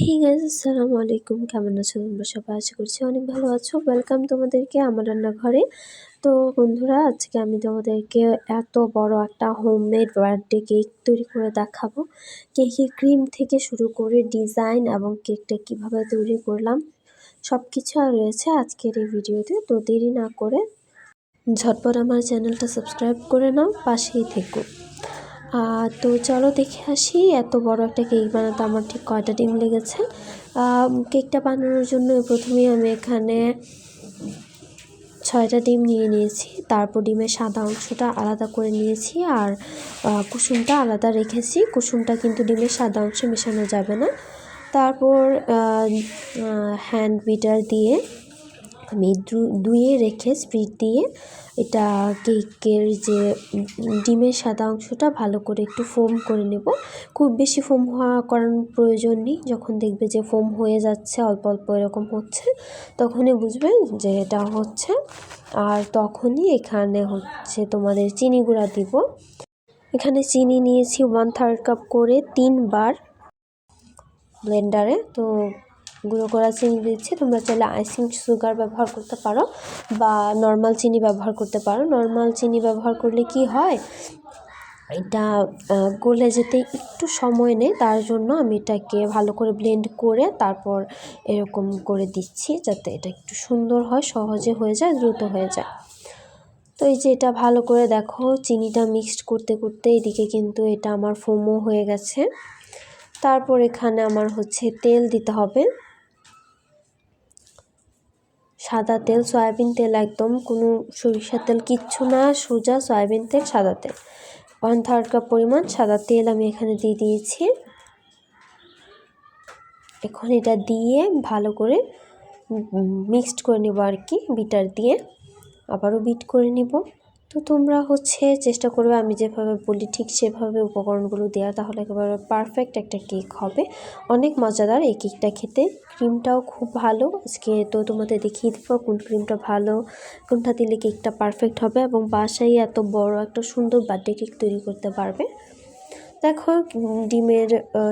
Hey guys আসসালামু আলাইকুম কেমন আছো তোমরা সবাই? আশা করছি অনেক ভালো আছো। ওয়েলকাম তোমাদেরকে আমার রান্নাঘরে। তো বন্ধুরা, আজকে আমি তোমাদেরকে এত বড় একটা হোমমেড বার্থডে কেক তৈরি করে দেখাবো। কেকের ক্রিম থেকে শুরু করে ডিজাইন এবং কেকটা কীভাবে তৈরি করলাম সব কিছু রয়েছে আজকের এই ভিডিওতে। তো দেরি না করে ঝটপট আমার চ্যানেলটা সাবস্ক্রাইব করে নাও, পাশেই থেকো। তো চলো দেখে আসি, এত বড় একটা কেক বানাতে আমার ঠিক কয়টা ডিম লেগেছে। কেকটা বানানোর জন্য প্রথমেই আমি এখানে ছয়টা ডিম নিয়ে নিয়েছি। তারপর ডিমের সাদা অংশটা আলাদা করে নিয়েছি আর কুসুমটা আলাদা রেখেছি। কুসুমটা কিন্তু ডিমের সাদা অংশে মেশানো যাবে না। তারপর হ্যান্ড বিটার দিয়ে আমি ধুয়ে রেখে স্প্রিট দিয়ে এটা কেকের যে ডিমের সাদা অংশটা ভালো করে একটু ফোম করে নেব। খুব বেশি ফোম হওয়া করার প্রয়োজন নেই। যখন দেখবে যে ফোম হয়ে যাচ্ছে, অল্প অল্প এরকম হচ্ছে, তখনই বুঝবে যে এটা হচ্ছে। আর তখনই এখানে হচ্ছে তোমাদের চিনি গুঁড়া দিব। এখানে চিনি নিয়েছি ওয়ান থার্ড কাপ করে তিনবার ব্লেন্ডারে তো গুঁড়ো করা চিনি দিচ্ছি। তোমরা চাইলে আইসিং সুগার ব্যবহার করতে পারো বা নর্মাল চিনি ব্যবহার করতে পারো। নর্মাল চিনি ব্যবহার করলে কি হয়? এটা গলে যেতে একটু সময় নেয়, তার জন্য আমি এটাকে ভালো করে ব্লেন্ড করে তারপর এরকম করে দিচ্ছি যাতে এটা একটু সুন্দর হয়, সহজে হয়ে যায়, দ্রুত হয়ে যায়। তো এই যে এটা ভালো করে দেখো, চিনিটা মিক্সড করতে করতে এদিকে কিন্তু এটা আমার ফোমো হয়ে গেছে। তারপর এখানে আমার হচ্ছে তেল দিতে হবে। সাদা তেল, সয়াবিন তেল একদম, কোনো সরিষার তেল কিচ্ছু না, সোজা সয়াবিন তেল, সাদা তেল। ওয়ান থার্ড কাপ পরিমাণ সাদা তেল আমি এখানে দিয়ে দিয়েছি। এখন এটা দিয়ে ভালো করে মিক্সড করে নেব আর কি, বিটার দিয়ে। আবারও বিট করে নিব। তো তোমরা হচ্ছে চেষ্টা করবে আমি যেভাবে বলি ঠিক সেভাবে উপকরণগুলো দেওয়া তাহলে একেবারে পারফেক্ট একটা কেক হবে। অনেক মজাদার এই কেকটা খেতে। ক্রিমটাও খুব ভালো। আজকে তো তোমাদের দেখিয়ে দেবো কোন ক্রিমটা ভালো, কোনটা দিলে কেকটা পারফেক্ট হবে এবং বাসায় এত বড় একটা সুন্দর বার্থডে কেক তৈরি করতে পারবে। দেখো ডিমের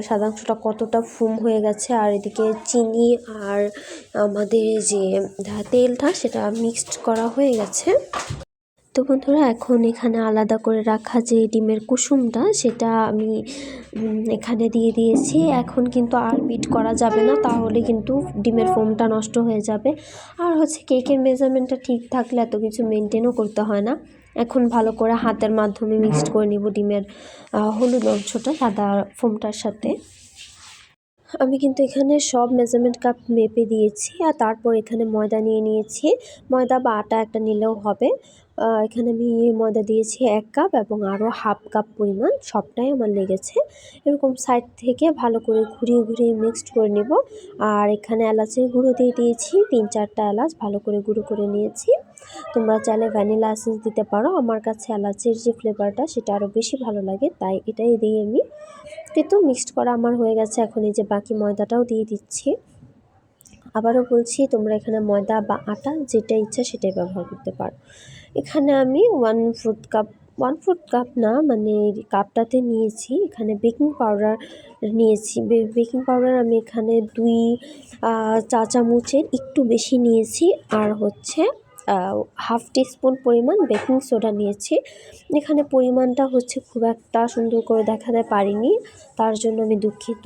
সাদাংশটা কতটা ফুম হয়ে গেছে। আর এদিকে চিনি আর আমাদের যে তেলটা, সেটা মিক্সড করা হয়ে গেছে। তো বন্ধুরা, এখন এখানে আলাদা করে রাখা যে ডিমের কুসুমটা, সেটা আমি এখানে দিয়ে দিয়েছি। এখন কিন্তু আর বিট করা যাবে না, তাহলে কিন্তু ডিমের ফোমটা নষ্ট হয়ে যাবে। আর হচ্ছে কেকের মেজারমেন্টটা ঠিক থাকলে এত কিছু মেনটেনও করতে হয় না। এখন ভালো করে হাতের মাধ্যমে মিক্সড করে নিব ডিমের হলুদ অংশটা, সাদা ফোমটার সাথে। আমি কিন্তু এখানে সব মেজারমেন্ট কাপ মেপে দিয়েছি, আর তারপর এখানে ময়দা নিয়ে নিয়েছি। ময়দা বা আটা একটা নিলেও হবে। এখানে আমি ময়দা দিয়েছি এক কাপ এবং আরও হাফ কাপ পরিমাণ, সবটাই আমার লেগেছে। এরকম সাইড থেকে ভালো করে ঘুরিয়ে ঘুরিয়ে মিক্সড করে নেব। আর এখানে এলাচের গুঁড়ো দিয়ে দিয়েছি, তিন চারটা এলাচ ভালো করে গুঁড়ো করে নিয়েছি। তোমরা চাইলে ভ্যানিলা এসেন্স দিতে পারো, আমার কাছে এলাচের যে ফ্লেভারটা সেটা আরও বেশি ভালো লাগে, তাই এটাই দিয়ে আমি। কিন্তু মিক্সড করা আমার হয়ে গেছে, এখন এই যে বাকি ময়দাটাও দিয়ে দিচ্ছি। আবারও বলছি, তোমরা এখানে ময়দা বা আটা যেটা ইচ্ছা সেটাই ব্যবহার করতে পারো। এখানে আমি one fourth cup one fourth cup না মানে কাপটাতে নিয়েছি। এখানে বেকিং পাউডার নিয়েছি। বেকিং পাউডার আমি এখানে দুই চা চামচের একটু বেশি নিয়েছি। আর হচ্ছে হাফ টিস্পুন পরিমাণ বেকিং সোডা নিয়েছি। এখানে পরিমাণটা হচ্ছে খুব একটা সুন্দর করে দেখাতে পারিনি, তার জন্য আমি দুঃখিত।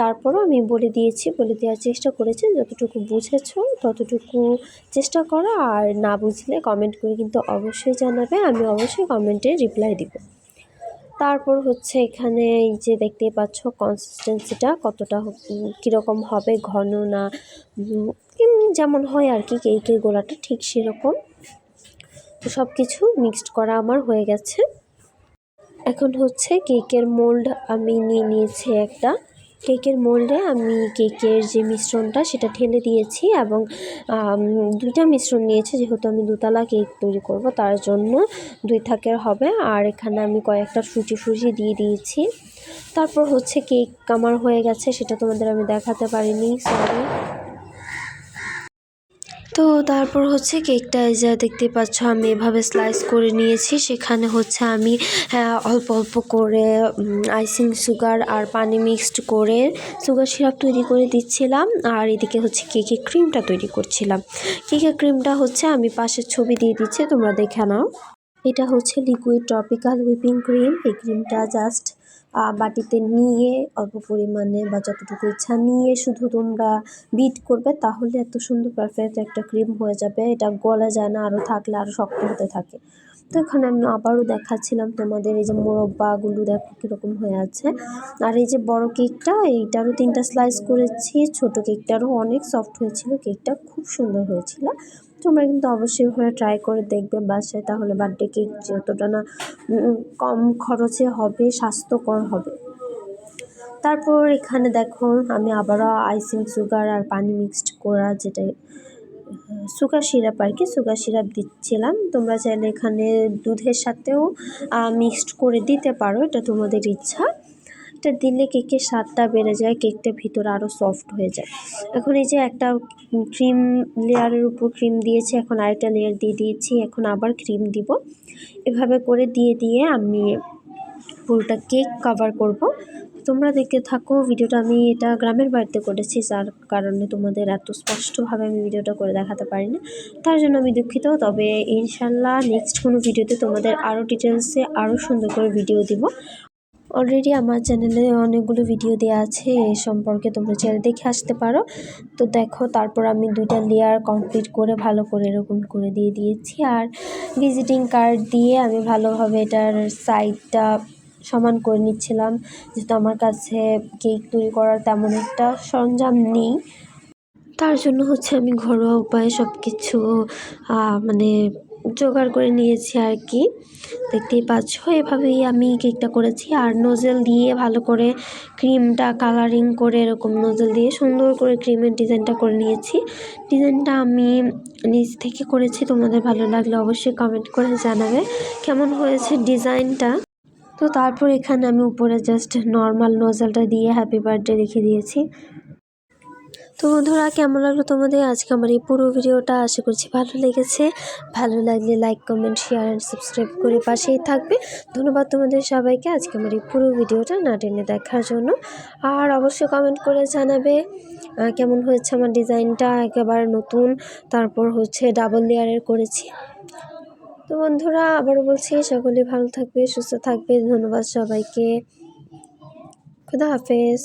তারপরও আমি বলে দিয়েছি, বলে দেওয়ার চেষ্টা করেছি, যতটুকু বুঝেছ ততটুকু চেষ্টা করো, আর না বুঝলে কমেন্ট করে কিন্তু অবশ্যই জানাবে, আমি অবশ্যই কমেন্টে রিপ্লাই দিব। তারপর হচ্ছে এখানে এই যে দেখতেই পাচ্ছ কনসিস্টেন্সিটা কতটা কীরকম হবে, ঘন না যেমন হয় আর কি কেকের গোলাটা ঠিক সেরকম। তো সব কিছু মিক্সড করা আমার হয়ে গেছে। এখন হচ্ছে কেকের মোল্ড আমি নিয়ে নিয়েছি একটা। কেকের মোল্ডে আমি কেকের যে মিশ্রণটা সেটা ঠেলে দিয়েছি এবং দুইটা মিশ্রণ নিয়েছি যেহেতু আমি দুতলা কেক তৈরি করব তার জন্য দুই থাকের হবে। আর এখানে আমি কয়েকটা সুজি সুজি দিয়ে দিয়েছি। তারপর হচ্ছে কেক আমার হয়ে গেছে সেটা তোমাদের আমি দেখাতে পারিনি সরি তো তারপর হচ্ছে কেকটা এই যে দেখতে পাচ্ছ, আমি এভাবে স্লাইস করে নিয়েছি। সেখানে হচ্ছে আমি অল্প অল্প করে আইসিং সুগার আর পানি মিক্সড করে সুগার সিরাপ তৈরি করে দিচ্ছিলাম। আর এদিকে হচ্ছে কেকের ক্রিমটা তৈরি করছিলাম। কেকের ক্রিমটা হচ্ছে আমি পাশের ছবি দিয়ে দিচ্ছি, তোমরা দেখে নাও। এটা হচ্ছে লিকুইড ট্রপিক্যাল হুইপিং ক্রিম এই ক্রিমটা জাস্ট বাটিতে নিয়ে অল্প পরিমাণে বা যতটুকু ইচ্ছা নিয়ে শুধু তোমরা বিট করবে, তাহলে এত সুন্দর পারফেক্ট একটা ক্রিম হয়ে যাবে। এটা গলা যায় না আরও থাকলে আরও শক্ত হতে থাকে। তো এখানে আমি আবারও দেখাচ্ছিলাম তোমাদের এই যে মোরব্বাগুলো দেখো কীরকম হয়ে আছে। আর এই যে বড় কেকটা এইটারও তিনটা স্লাইস করেছি, ছোট কেকটারও অনেক সফট হয়েছিল কেকটা খুব সুন্দর হয়েছিল। তোমরা কিন্তু অবশ্যই ভাবে ট্রাই করে দেখবে বাসায়, তাহলে বার্থডে কেক যতটা না কম খরচে হবে, স্বাস্থ্যকর হবে। তারপর এখানে দেখো, আমি আবারও আইসিং সুগার আর পানি মিক্সড করা যেটা সুগার সিরাপ আর কি সুগার সিরাপ দিচ্ছিলাম। তোমরা চাইলে এখানে দুধের সাথেও মিক্সড করে দিতে পারো, এটা তোমাদের ইচ্ছা। এটা দিলে কেকের স্বাদটা বেড়ে যায়, কেকটা ভিতরে আরও সফট হয়ে যায়। এখন এই যে একটা ক্রিম লেয়ারের উপর ক্রিম দিয়েছি, এখন আরেকটা লেয়ার দিয়ে দিয়েছি, এখন আবার ক্রিম দিব। এভাবে করে দিয়ে দিয়ে আমি পুরোটা কেক কভার করব। তোমরা দেখতে থাকো, ভিডিওটা আমি এটা গ্রামের বাড়িতে করেছি, যার কারণে তোমাদের এত স্পষ্টভাবে আমি ভিডিওটা করে দেখাতে পারি না তার জন্য আমি দুঃখিত, তবে ইনশাল্লাহ নেক্সট কোনো ভিডিওতে তোমাদের আরও ডিটেলসে আরও সুন্দর করে ভিডিও দিব। অলরেডি আমার চ্যানেলে অনেকগুলো ভিডিও দেওয়া আছে, এ সম্পর্কে তোমরা চ্যানেল দেখে আসতে পারো। তো দেখো, তারপর আমি দুইটা লেয়ার কমপ্লিট করে ভালো করে এরকম করে দিয়ে দিয়েছি। আর ভিজিটিং কার্ড দিয়ে আমি ভালোভাবে এটার সাইডটা সমান করে নিচ্ছিলাম। যেহেতু আমার কাছে কেক তৈরি করার তেমন একটা সরঞ্জাম নেই। তার জন্য হচ্ছে আমি ঘরোয়া উপায়ে সব কিছু মানে জোগাড় করে নিয়েছি আর কি। দেখতেই পাচ্ছ, এভাবেই আমি কেকটা করেছি। আর নোজেল দিয়ে ভালো করে ক্রিমটা কালারিং করে এরকম নোজেল দিয়ে সুন্দর করে ক্রিমের ডিজাইনটা করে নিয়েছি। ডিজাইনটা আমি নিজ থেকে করেছি, তোমাদের ভালো লাগলে অবশ্যই কমেন্ট করে জানাবে। কেমন হয়েছে ডিজাইনটা তো তারপর এখানে আমি উপরে জাস্ট নর্মাল নোজেলটা দিয়ে হ্যাপি বার্থডে লিখে দিয়েছি। তো বন্ধুরা, কেমন লাগল তোমাদের? আজকে আমার এই পুরো ভিডিওটা। আশা করছি ভালো লেগেছে। ভালো লাগলে like comment share and subscribe করে পাশেই থাকবে। ধন্যবাদ তোমাদের সবাইকে আজকে আমার এই পুরো ভিডিওটা না টেনে দেখার জন্য। আর অবশ্যই কমেন্ট করে জানাবে কেমন হয়েছে আমার ডিজাইনটা? একেবারে নতুন, তারপর হচ্ছে ডাবল লেয়ারের করেছি। তো বন্ধুরা, আবারও বলছি, সকলে ভালো থাকবে, সুস্থ থাকবে। ধন্যবাদ সবাইকে। খুদা হাফেজ।